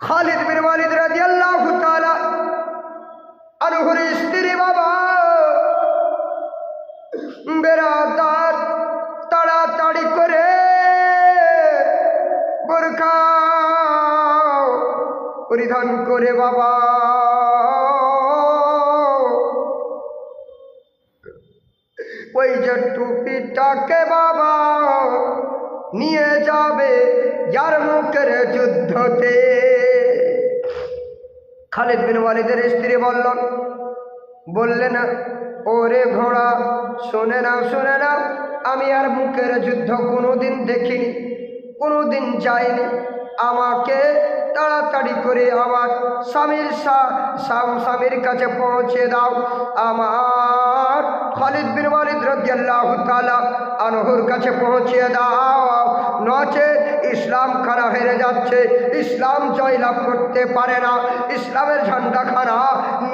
খালিদ বিন ওয়ালিদ রাদিয়াল্লাহু তাআলা আনহুর স্ত্রী বাবা। বেরাদার তাড়াতাড়ি করে বোরখা পরিধান করে বাবা। ওই যে টুপিটাকে বাবা নিয়ে যাবে যার মুখের যুদ্ধতে। খালিদ বিন ওয়ালিদের স্ত্রী বলল বললেন ওরে ঘোড়া, শোনে না শোনে না, আমি আর মুখের যুদ্ধ কোনোদিন দেখিনি, কোনোদিন যাইনি, আমাকে তাড়াতাড়ি করে আমার স্বামীর স্বামীর কাছে পৌঁছে দাও। আমার খালিদ বিন ওয়ালিদ রাদিয়াল্লাহু তাআলা আনহুর কাছে পৌঁছে দাও। নচে ইসলাম খানা হেরে যাচ্ছে। ইসলাম জয়লাভ করতে পারে না। ইসলামের ঝান্ডা খানা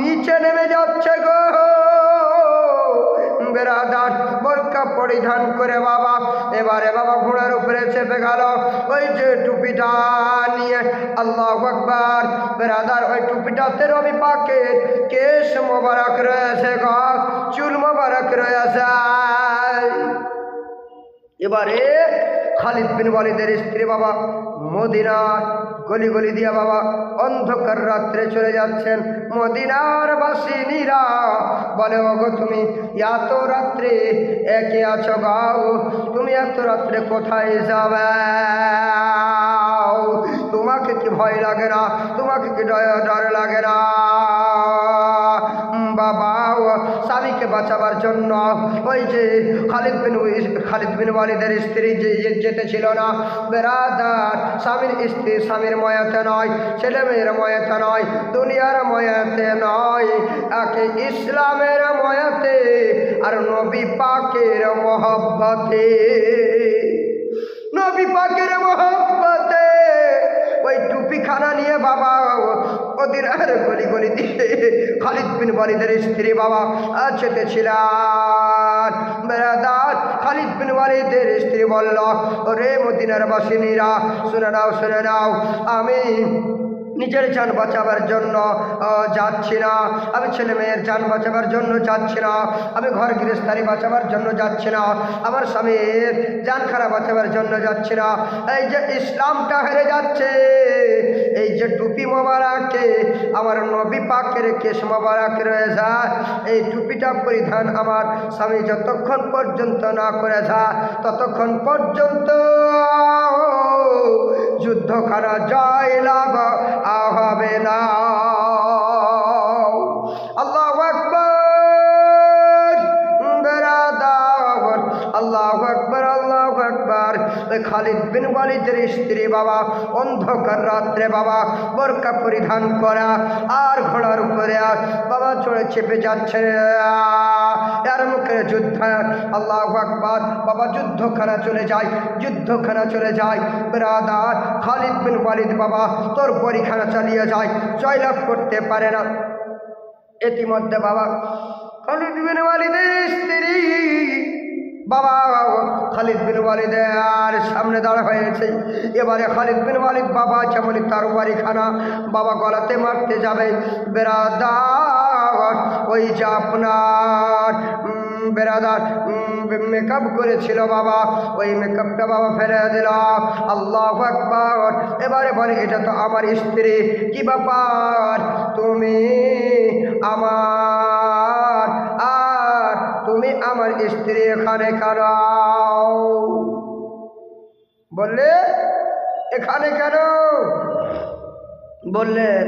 নিচে নেমে যাচ্ছে গো। বেরাদার, বোরকা পরিধান করে বাবা। এবারে বাবা ঘোড়ার উপরে চেপে গেল। ওই যে টুপিটা আল্লাহ আকবার। বেরাদার, ওই টুপিটাতে রবি পাকের কেশ মোবারক রয়েছে গো, চুল মোবারক রয়েছে। এবারে খালিদ বিন ওয়ালিদের স্ত্রী বাবা মদিনার গলি গলি দিয়া বাবা অন্ধকার রাত্রে চলে যাচ্ছেন। মদিনার বাসিনীরা বলে, ওগো তুমি এত রাত্রে একে আছো গাও তুমি এত রাত্রে কোথায় যাবে? তোমাকে কি ভয় লাগে না? তোমাকে কি ডর লাগে না? বাবা স্বামীকে বাঁচাবার জন্য ওই যে খালিদ বিন খালিদ বিন ওয়ালিদের স্ত্রী যে- যেতে ছিল না, বেরাদার স্বামীর স্ত্রী স্বামীর ময়াতে নয়, ছেলে মেয়ের ময়াতে নয়, দুনিয়ার ময়াতে নয়, একে ইসলামের ময়াতে আর নবী পাকের মহব্বতে। নবী পাকের মহব্বতে ওই টুপি খানা নিয়ে বাবা, ওদের আর গলি গলি দিয়ে খালিদ বিন ওয়ালিদের স্ত্রী বাবা যেতে ছিলেন বেড়াদার খালিদ বিন ওয়ালিদের স্ত্রী বলল রে মদিনার বাসিনীরা শুনে নাও শুনে নাও, আমি নিজের যান বাঁচাবার জন্য যাচ্ছি না। আমি ছেলে মেয়ের যান বাঁচাবার জন্য যাচ্ছি না। আমি ঘর গৃহস্থারি বাঁচাবার জন্য যাচ্ছি না। আমার স্বামীর যান খারাপ বাঁচাবার জন্য যাচ্ছি না। এই যে ইসলামটা হেরে যাচ্ছে, এই যে টুপি মোবারকে, আমার নবী পাকের কেশ মোবারক রয়েছে, এই টুপিটা পরিধান আমার স্বামী যতক্ষণ পর্যন্ত না করে যা ততক্ষণ পর্যন্ত যুদ্ধখানা জয় লাভ হবে না। আল্লাহ আকবর আল্লাহ আকবর আল্লাহ আকবর। খালিদ বিন ওয়ালিদের স্ত্রী বাবা, অন্ধকার রাত্রে বাবা, বোরকা পরিধান করা, আর ঘোড়ার উপরে বাবা চড়ে চেপে যাচ্ছে। এর মুখে যুদ্ধ। আল্লাহ আকবর, বাবা যুদ্ধখানা চলে যায়, যুদ্ধখানা চলে যায়। বেরাদার খালিদ বিন ওয়ালিদ বাবা তোর পরীক্ষানা চালিয়ে যায়, জয়লাভ করতে পারে না। ইতিমধ্যে বাবা খালিদ বিন ওয়ালিদের স্ত্রী বাবা খালিদ বিন ওয়ালিদের সামনে দাঁড়া হয়েছে। এবারে খালিদ বিন ওয়ালিদ বাবা যেমন তার বাড়িখানা বাবা গলাতে মারতে যাবে। বেরাদার ওই যে আপনার বেরাদার মেকআপ করেছিল বাবা। ওই মেকআপটা বাবা ফেলে দিল। আল্লাহ আকবর। এবারে বলে, এটা তো আমার স্ত্রী। কি ব্যাপার? তুমি আমার, আর তুমি আমার স্ত্রী এখানে খারাও বললে, এখানে কেন? বললেন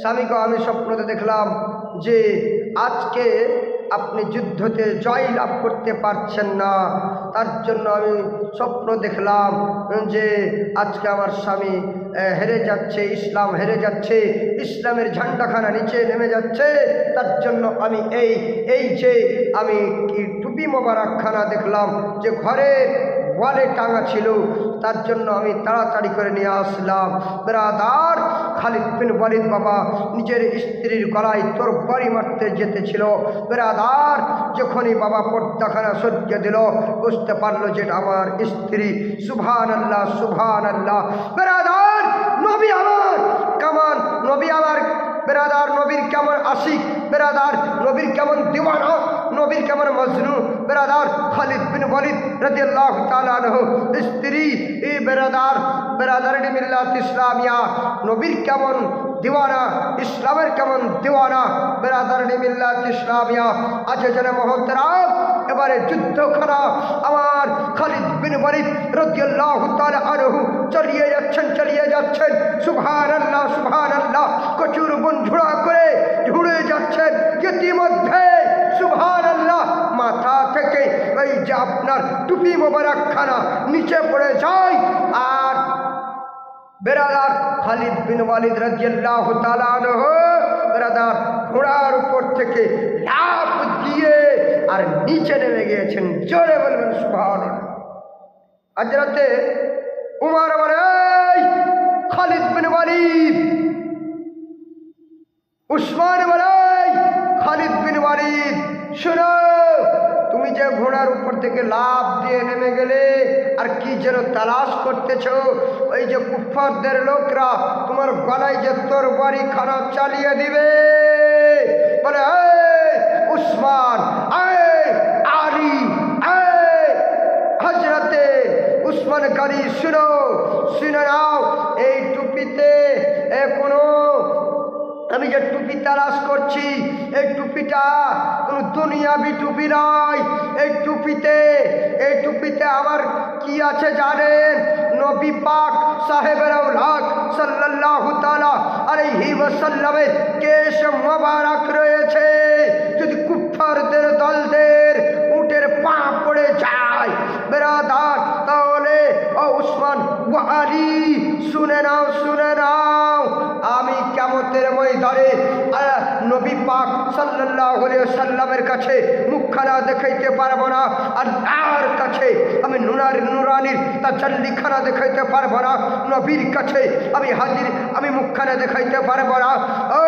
স্বামীকে আমি স্বপ্নতে দেখলাম। যে আজকে আপনি যুদ্ধতে জয় লাভ করতে পারছেন না, তার জন্য আমি স্বপ্ন দেখলাম যে আজকে আমার স্বামী হেরে যাচ্ছে, ইসলাম হেরে যাচ্ছে, ইসলামের ঝান্ডাখানা নিচে নেমে যাচ্ছে, তার জন্য আমি এই এই যে আমি কি টুপি মোবারকখানা দেখলাম যে ঘরে ওয়ালে টাঙা ছিল, তার জন্য আমি তাড়াতাড়ি করে নিয়ে আসলাম। বেরাদার খালিদ বিন ওয়ালিদ বাবা নিজের স্ত্রীর গলায় তোর বাড়ি মারতে যেতেছিল বেরাদার যখনই বাবা পর্দাখানা সহ্য দিল, বুঝতে পারল যে আমার স্ত্রী। সুভান আল্লাহ সুভান আল্লাহ বেরাদার, নবী আমার, কামান? বেরাদার নবীর কেমন আশিক? বেরাদার নবীর কেমন দিওয়ানা? নবীর কেমন মজনু? বেরাদার খালিদ বিন ওয়ালিদ রাদিয়াল্লাহু তাআলা আনহু স্ত্রী এই বেরাদার বেরাদারিনী মিল্লাত ইসলামিয়া নবীর কেমন দিওয়ানা ইসলামের কেমন দিওয়ানা বেরাদারিনী মিল্লাত ইসলামিয়া আছে যেন মহতরাম এবারে যুদ্ধখানা আমার খালিদ বিন ওয়ালিদ রাদিয়াল্লাহু তাআলা আনহু চালিয়ে যাচ্ছেন চালিয়ে যাচ্ছেন সুবহানাল্লাহ সুবহানাল্লাহ কচুর বন ঝুড়া করে ঝুড়ে যাচ্ছেন ইতিমধ্যে সুবহানাল্লাহ মাথা থেকে ওই যে আপনার টুপি মোবারক খানা নিচে পড়ে যায় আর বেরাদার খালিদ বিন ওয়ালিদ রাদিয়াল্লাহু তাআলা আনহু বেরাদার ঘোড়ার উপর থেকে লাফ দিয়ে আর নিচে নেমে গিয়েছেন। জোরে বলবেন সুবহানাল্লাহ। হযরতে উমর বলে "এই, খালিদ বিন ওয়ালিদ। উসমান বলে খালিদ বিন ওয়ালিদ শোনো তুমি যে ঘোড়ার উপর থেকে লাভ দিয়ে নেমে গেলে আর কি যেন তালাশ করতেছ? ওই যে কুফারদের লোকরা তোমার গলায় যে তোর বাড়ি খারাপ চালিয়ে দিবে। বলে "এই, উসমান হজরতে উসমান গাড়ি শুনো শুনে নাও এই টুপিতে কোনো আমি যে টুপি তালাশ করছি এই টুপিটা কোনো দুনিয়াবি টুপি নয়। এই টুপিতে এই টুপিতে আমার কি আছে জানেন? নবী পাক সাহেবের লাখ সাল্লাল্লাহু তাআলা আলাইহি ওয়াসাল্লামের কেশ মোবারক রয়েছে। যদি কুফারদের দলদের উটের পা পড়ে যায়, বেরাদার, তাহলে, ও উসমান ও শুনে নাও শুনে নাও। আমি কেমতের ময়দানে নবী পাক আলাইহি সাল্লামের কাছে মুখখানা দেখাইতে পারব না, আর তার কাছে আমি নুনার নুরানির তাজাল্লিখানা দেখাইতে পারব না, নবীর কাছে আমি হাজির, আমি মুখখানা দেখাইতে পারব না। ও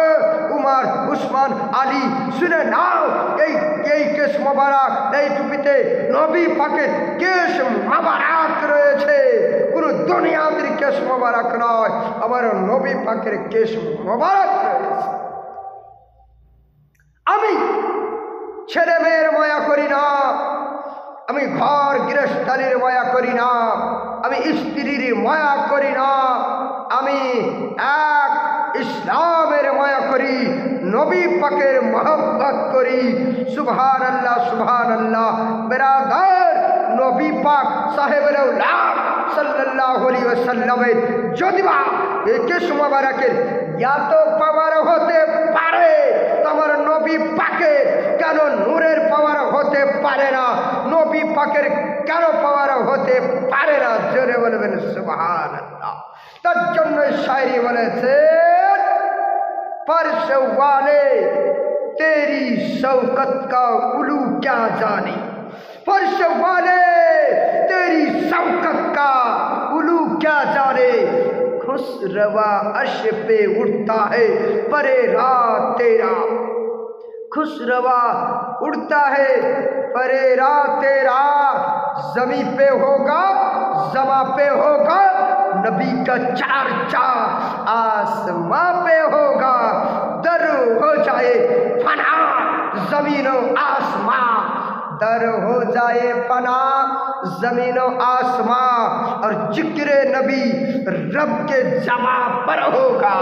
উমার, উসমান, আলী, শুনে নাও, এই এই কেশ মোবারক, এই টুপিতে নবী পাকের কেশ মোবারক রয়েছে। দুনিয়াদের কেশ মোবারক নয়, আমার নবী পাকের কেশ মোবারক আমি ছেলে মেয়ের মায়া করি না, আমি ঘর গৃহস্থালির মায়া করি না, আমি স্ত্রীর মায়া করি না, আমি এক ইসলামের মায়া করি, নবী পাকের মহব্বত করি। সুবহান আল্লাহ সুবহান আল্লাহ বেরাদার, নবী পাক সাহেবের ওয়াসাল্লামের যদি বা একে সুমাবারাকের এত পাওয়ার হতে পারে। তোমার নবী পাকে কেন নূরের পাওয়ার হতে পারে না? নবী পাকের কেন পাওয়ার হতে পারে না? জোরে বলবেন সুবহান আল্লাহ তার জন্য শায়রি বলেছে فرش والے تیری شوقت کا کلو کیا جانے؟ فرش والے تیری شوقت کا کلو کیا جانے؟ خوش روا عرش پہ اٹھتا ہے پرے رات تیرا۔ خوش روا اڑتا ہے پرے رات تیرا۔ زمین پہ ہوگا، زماں پہ ہوگا نبی کا چار چار آسمان پہ ہوگا، در ہو جائے فنا زمین و آسمان در ہو جائے پنا زمین و آسمان اور جکر نبی رب کے جمع پر ہوگا۔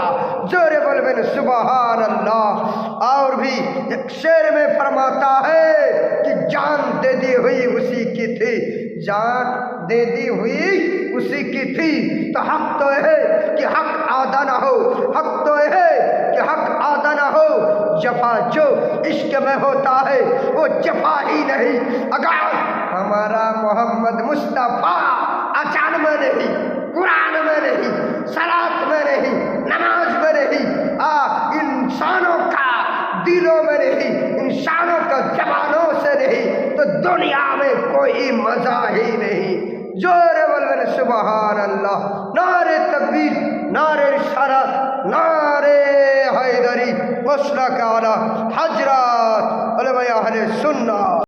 زور بلبن سبحان اللہ اور بھی ایک شیر میں فرماتا ہے کہ جان دے دی ہوئی اسی کی تھی۔ جان دے دی ہوئی اسی کی تھی تو حق تو ہے کہ حق آدھا نہ ہو، حق تو ہے کہ حق آدھا نہ ہو۔ جفا جو عشق میں ہوتا ہے، وہ جفا ہی نہیں۔ اگر ہمارا محمد مصطفیٰ اچان میں نہیں، قرآن میں نہیں سرات میں نہیں، نماز میں نہیں، آ، انسانوں کا دلوں میں نہیں، انسانوں کا جوانوں سے نہیں، تو دنیا میں کوئی مزہ ہی نہیں۔ জোরে বলবেন সুবাহান আল্লাহ নারে তকবীর নারের সারা নারে হায়দারি মশলা কালা হাজরাত আহলে সুন্না